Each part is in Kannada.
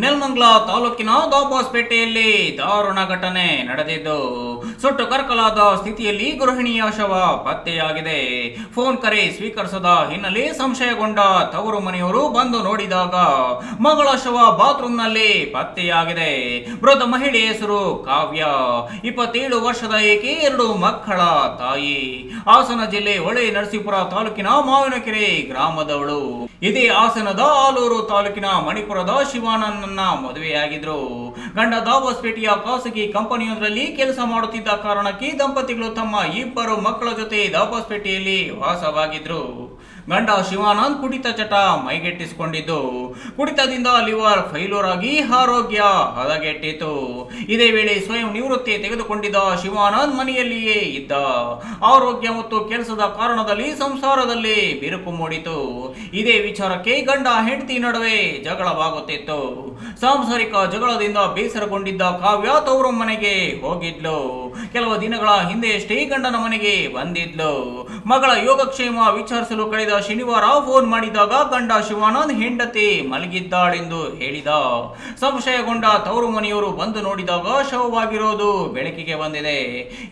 ನೆಲಮಂಗಲ ತಾಲೂಕಿನ ದಾಬಾಸ್ಪೇಟೆಯಲ್ಲಿ ದಾರುಣ ಘಟನೆ ನಡೆದಿದ್ದು, ಸುಟ್ಟು ಕರ್ಕಲಾದ ಸ್ಥಿತಿಯಲ್ಲಿ ಗೃಹಿಣಿಯ ಶವ ಪತ್ತೆಯಾಗಿದೆ. ಫೋನ್ ಕರೆ ಸ್ವೀಕರಿಸದ ಹಿನ್ನೆಲೆ ಸಂಶಯಗೊಂಡ ತವರು ಮನೆಯವರು ಬಂದು ನೋಡಿದಾಗ ಮಗಳ ಶವ ಬಾತ್ರೂಮ್ನಲ್ಲಿ ಪತ್ತೆಯಾಗಿದೆ. ಮೃತ ಮಹಿಳೆ ಹೆಸರು ಕಾವ್ಯ. ಇಪ್ಪತ್ತೇಳು ವರ್ಷದ ಏಕೆ ಎರಡು ಮಕ್ಕಳ ತಾಯಿ. ಹಾಸನ ಜಿಲ್ಲೆ ಹೊಳೆ ನರಸೀಪುರ ತಾಲೂಕಿನ ಮಾವಿನಕೆರೆ ಗ್ರಾಮದವಳು. ಇದೇ ಹಾಸನದ ಆಲೂರು ತಾಲೂಕಿನ ಮಣಿಪುರದ ಶಿವಾನಂದನ್ನ ಮದುವೆಯಾಗಿದ್ರು. ಗಂಡ ದಾಬಸ್ಪೇಟೆಯ ಖಾಸಗಿ ಕಂಪನಿಯೊಂದರಲ್ಲಿ ಕೆಲಸ ಮಾಡುತ್ತಿದ್ದ ಕಾರಣಕ್ಕೆ ದಂಪತಿಗಳು ತಮ್ಮ ಇಬ್ಬರು ಮಕ್ಕಳ ಜೊತೆ ದಾಬಸ್ಪೇಟೆಯಲ್ಲಿ ವಾಸವಾಗಿದ್ರು. ಗಂಡ ಶಿವಾನಂದ್ ಕುಡಿತ ಚಟ ಮೈಗೆಟ್ಟಿಸಿಕೊಂಡಿದ್ದು. ಕುಡಿತದಿಂದ ಲಿವರ್ ಫೈಲೂರ್ ಆಗಿ ಆರೋಗ್ಯ ಹದಗೆಟ್ಟಿತು ಇದೇ ವೇಳೆ ಸ್ವಯಂ ನಿವೃತ್ತಿ ತೆಗೆದುಕೊಂಡಿದ್ದ ಶಿವಾನಂದ್ ಮನೆಯಲ್ಲಿಯೇ ಇದ್ದ. ಆರೋಗ್ಯ ಮತ್ತು ಕೆಲಸದ ಕಾರಣದಲ್ಲಿ ಸಂಸಾರದಲ್ಲಿ ಬಿರುಕು ಮೂಡಿತು. ಇದೇ ವಿಚಾರಕ್ಕೆ ಗಂಡ ಹೆಂಡತಿ ನಡುವೆ ಜಗಳವಾಗುತ್ತಿತ್ತು. ಸಾಂಸಾರಿಕ ಜಗಳದಿಂದ ಬೇಸರಗೊಂಡಿದ್ದ ಕಾವ್ಯ ತವರು ಮನೆಗೆ ಹೋಗಿದ್ಲು. ಕೆಲವು ದಿನಗಳ ಹಿಂದೆಯಷ್ಟೇ ಗಂಡನ ಮನೆಗೆ ಬಂದಿದ್ಲು. ಮಗಳ ಯೋಗಕ್ಷೇಮ ವಿಚಾರಿಸಲು ಕಳೆದ ಶನಿವಾರ ಫೋನ್ ಮಾಡಿದಾಗ ಗಂಡ ಶಿವಾನಂದ್ ಹೆಂಡತಿ ಮಲಗಿದ್ದಾಳೆಂದು ಹೇಳಿದ. ಸಂಶಯಗೊಂಡ ತವರು ಮನೆಯವರು ಬಂದು ನೋಡಿದಾಗ ಶವವಾಗಿರೋದು ಬೆಳಕಿಗೆ ಬಂದಿದೆ.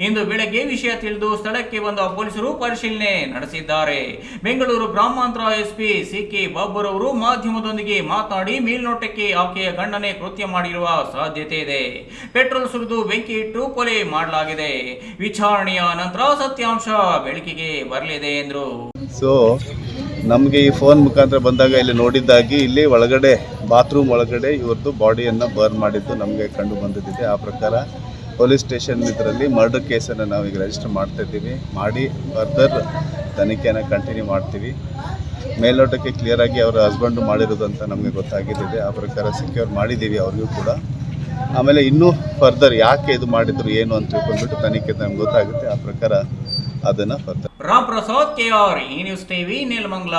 ಇಂದು ಬೆಳಗ್ಗೆ ವಿಷಯ ತಿಳಿದು ಸ್ಥಳಕ್ಕೆ ಬಂದ ಪೊಲೀಸರು ಪರಿಶೀಲನೆ ನಡೆಸಿದ್ದಾರೆ. ಬೆಂಗಳೂರು ಗ್ರಾಮಾಂತರ ಎಸ್ಪಿ ಸಿ ಕೆ ಅವರು ಮಾಧ್ಯಮದೊಂದಿಗೆ ಮಾತನಾಡಿ ಮೇಲ್ನೋಟಕ್ಕೆ ಆಕೆಯ ಗಂಡನೇ ಕೃತ್ಯ ಮಾಡಿರುವ ಸಾಧ್ಯತೆ ಇದೆ. ಪೆಟ್ರೋಲ್ ಸುರಿದು ಬೆಂಕಿ ಇಟ್ಟು ಕೊಲೆ ಮಾಡಲಾಗಿದೆ. ವಿಚಾರಣೆಯ ನಂತರ ಸತ್ಯಾಂಶ ಬೆಳಕಿಗೆ ಬರಲಿದೆ ಎಂದರು. ಸೊ ನಮಗೆ ಈ ಫೋನ್ ಮುಖಾಂತರ ಬಂದಾಗ ಇಲ್ಲಿ ನೋಡಿದ್ದಾಗಿ ಇಲ್ಲಿ ಒಳಗಡೆ ಬಾತ್ರೂಮ್ ಒಳಗಡೆ ಇವ್ರದ್ದು ಬಾಡಿಯನ್ನು ಬರ್ನ್ ಮಾಡಿದ್ದು ನಮಗೆ ಕಂಡು ಬಂದಿದ್ದಿದೆ. ಆ ಪ್ರಕಾರ ಪೊಲೀಸ್ ಸ್ಟೇಷನ್ ಇದರಲ್ಲಿ ಮರ್ಡರ್ ಕೇಸನ್ನು ನಾವು ಈಗ ರಿಜಿಸ್ಟರ್ ಮಾಡ್ತಾ ಇದ್ದೀವಿ. ಮಾಡಿ ಫರ್ದರ್ ತನಿಖೆಯನ್ನು ಕಂಟಿನ್ಯೂ ಮಾಡ್ತೀವಿ. ಮೇಲ್ನೋಟಕ್ಕೆ ಕ್ಲಿಯರಾಗಿ ಅವರ ಹಸ್ಬೆಂಡು ಅಂತ ನಮಗೆ ಗೊತ್ತಾಗಿದ್ದಿದೆ. ಆ ಪ್ರಕಾರ ಸೆಕ್ಯೂರ್ ಮಾಡಿದ್ದೀವಿ ಅವ್ರಿಗೂ ಕೂಡ. ಆಮೇಲೆ ಇನ್ನೂ ಫರ್ದರ್ ಯಾಕೆ ಇದು ಮಾಡಿದ್ರು, ಏನು ಅಂತ ತಿಳ್ಕೊಂಡ್ಬಿಟ್ಟು ತನಿಖೆ ನಮ್ಗೆ ಗೊತ್ತಾಗುತ್ತೆ. ಆ ಪ್ರಕಾರ ಅದನ್ನು further Ram Prasad K R ಈ ನ್ಯೂಸ್ ಟಿವಿ ನೆಲಮಂಗಲ